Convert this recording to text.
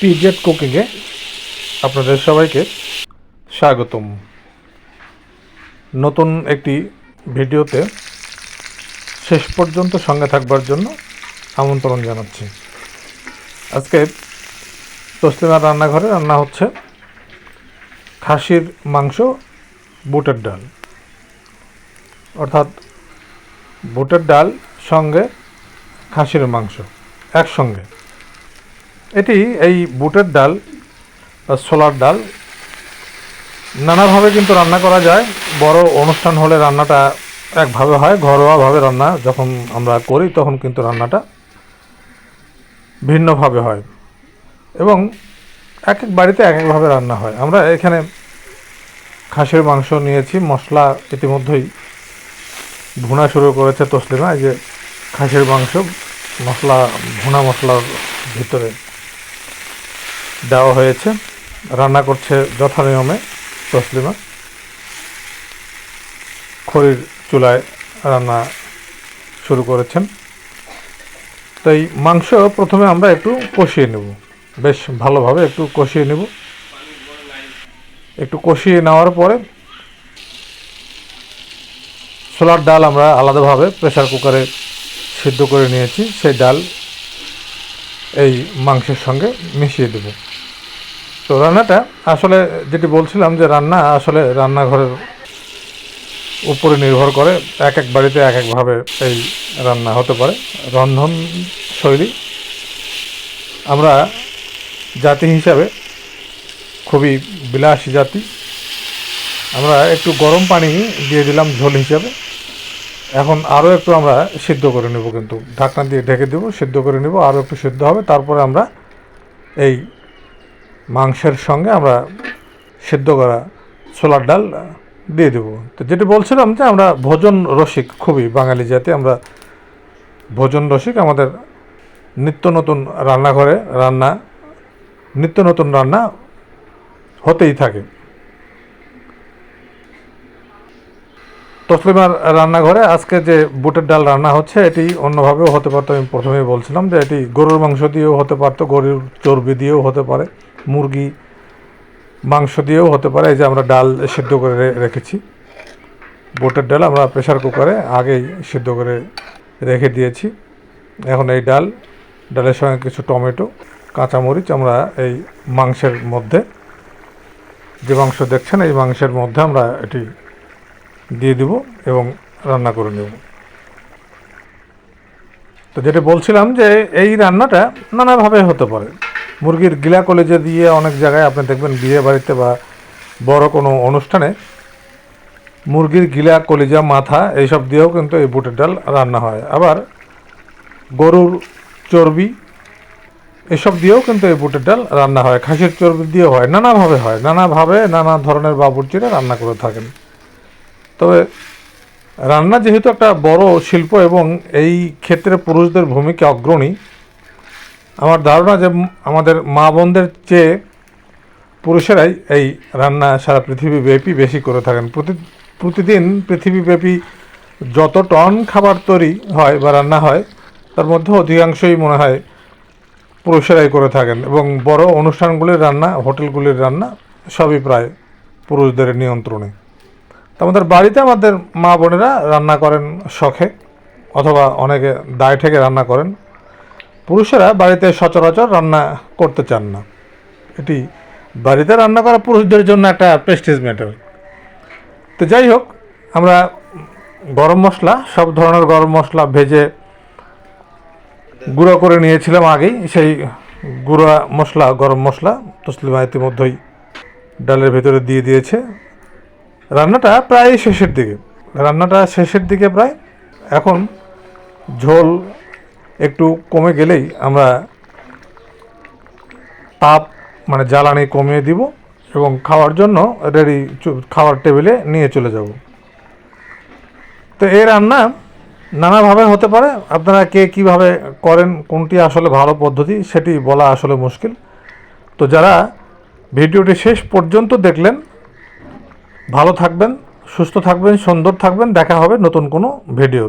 PZ কুকিংয়ে আপনাদের সবাইকে স্বাগতম। নতুন একটি ভিডিওতে শেষ পর্যন্ত সঙ্গে থাকবার জন্য আমন্ত্রণ জানাচ্ছি। আজকে তসলিমার রান্নাঘরে রান্না হচ্ছে খাসির মাংস, বুটের ডাল। অর্থাৎ বুটের ডাল সঙ্গে খাসির মাংস একসঙ্গে। এটি এই বুটের ডাল ছোলার ডাল। নানাভাবে কিন্তু রান্না করা যায়। বড় অনুষ্ঠান হলে রান্নাটা একভাবে হয়, ঘরোয়াভাবে রান্না যখন আমরা করি তখন কিন্তু রান্নাটা ভিন্নভাবে হয় এবং এক এক বাড়িতে এক একভাবে রান্না হয়। আমরা এখানে খাসির মাংস নিয়েছি, মশলা ইতিমধ্যেই ভুনা শুরু করেছে তসলিমা। এই যে খাসির মাংস, মশলা, ভুনা মশলার ভিতরে দেওয়া হয়েছে। রান্না করছে যথানিয়মে তসলিমা। খড়ির চুলায় রান্না শুরু করেছেন। তো এই মাংস প্রথমে আমরা একটু কষিয়ে নেব। বেশ ভালোভাবে একটু কষিয়ে নেব। একটু কষিয়ে নেওয়ার পরে ছোলার ডাল আমরা আলাদাভাবে প্রেসার কুকারে সিদ্ধ করে নিয়েছি। সেই ডাল এই মাংসের সঙ্গে মিশিয়ে দেব। তো রান্নাটা আসলে যেটি বলছিলাম যে রান্না আসলে রান্নাঘরের উপরে নির্ভর করে এক এক বাড়িতে এক একভাবে এই রান্না হতে পারে। রন্ধন শৈলী আমরা জাতি হিসাবে খুবই বিলাসী জাতি। আমরা একটু গরম পানি দিয়ে দিলাম ঝোল হিসাবে। এখন আরও একটু আমরা সিদ্ধ করে নেব কিন্তু ঢাকনা দিয়ে ঢেকে দেবো, সিদ্ধ করে নেব, আরও একটু সিদ্ধ হবে, তারপরে আমরা এই মাংসের সঙ্গে আমরা সেদ্ধ করা ছোলার ডাল দিয়ে দেবো। তো যেটি বলছিলাম যে আমরা ভোজন রসিক খুবই বাঙালি জাতি, আমরা ভোজন রসিক আমাদের নিত্য নতুন রান্নাঘরে রান্না, নিত্য নতুন রান্না হতেই থাকে। তসলিমার রান্নাঘরে আজকে যে বুটের ডাল রান্না হচ্ছে, এটি অন্যভাবেও হতে পারতো। আমি প্রথমেই বলছিলাম যে এটি গরুর মাংস দিয়েও হতে পারতো, গরুর চর্বি দিয়েও হতে পারে, মুরগি মাংস দিয়েও হতে পারে। এই যে আমরা ডাল সিদ্ধ করে রেখেছি, বুটের ডাল আমরা প্রেসার কুকারে আগেই সিদ্ধ করে রেখে দিয়েছি। এখন এই ডাল, ডালের সঙ্গে কিছু টমেটো, কাঁচামরিচ আমরা এই মাংসের মধ্যে, যে মাংস দেখছেন, এই মাংসের মধ্যে আমরা এটি দিয়ে দিব এবং রান্না করে নেব। তো যেটা বলছিলাম যে এই রান্নাটা নানাভাবে হতে পারে। মুরগির গিলা কলেজে দিয়ে অনেক জায়গায় আপনি দেখবেন বিয়ে বাড়িতে বা বড় কোনো অনুষ্ঠানে মুরগির গিলা, কলিজা, মাথা এইসব দিয়েও কিন্তু এই বুটের ডাল রান্না হয়। আবার গরুর চর্বি এসব দিয়েও কিন্তু এই বুটের ডাল রান্না হয়। খাসির চর্বি দিয়েও হয়। নানাভাবে হয়। নানাভাবে নানা ধরনের বাবুর্চিরা রান্না করে থাকেন। তবে রান্না যেহেতু একটা বড় শিল্প এবং এই ক্ষেত্রে পুরুষদের ভূমিকা অগ্রণী, আমার ধারণা যে আমাদের মা বোনদের চেয়ে পুরুষেরাই এই রান্না সারা পৃথিবীব্যাপী বেশি করে থাকেন। প্রতি, প্রতিদিন পৃথিবীব্যাপী যত টন খাবার তৈরি হয় বা রান্না হয়, তার মধ্যে অধিকাংশই মনে হয় পুরুষেরাই করে থাকেন এবং বড় অনুষ্ঠানগুলির রান্না, হোটেলগুলির রান্না সবই প্রায় পুরুষদের নিয়ন্ত্রণে। তো আমাদের বাড়িতে আমাদের মা বোনেরা রান্না করেন শখে, অথবা অনেকে দায় থেকে রান্না করেন। পুরুষেরা বাড়িতে সচরাচর রান্না করতে চান না। এটি বাড়িতে রান্না করা পুরুষদের জন্য একটা প্রেস্টিজ ম্যাটার তো যাই হোক, আমরা গরম মশলা, সব ধরনের গরম মশলা ভেজে গুঁড়ো করে নিয়েছিলাম আগেই। সেই গুঁড়া মশলা, গরম মশলা তসলিমা ইতিমধ্যেই ডালের ভেতরে দিয়ে দিয়েছে। রান্নাটা প্রায় শেষের দিকে। রান্নাটা শেষের দিকে প্রায়। এখন ঝোল একটু কমে গেলেই আমরা তাপ মানে জ্বালানি কমিয়ে দিব এবং খাওয়ার জন্য রেডি খাওয়ার টেবিলে নিয়ে চলে যাব। তো এই রান্না নানাভাবে হতে পারে। আপনারা কে কীভাবে করেন, কোনটি আসলে ভালো পদ্ধতি, সেটি বলা আসলে মুশকিল। তো যারা ভিডিওটি শেষ পর্যন্ত দেখলেন ভালো থাকবেন সুস্থ থাকবেন সুন্দর থাকবেন। দেখা হবে নতুন কোনো ভিডিও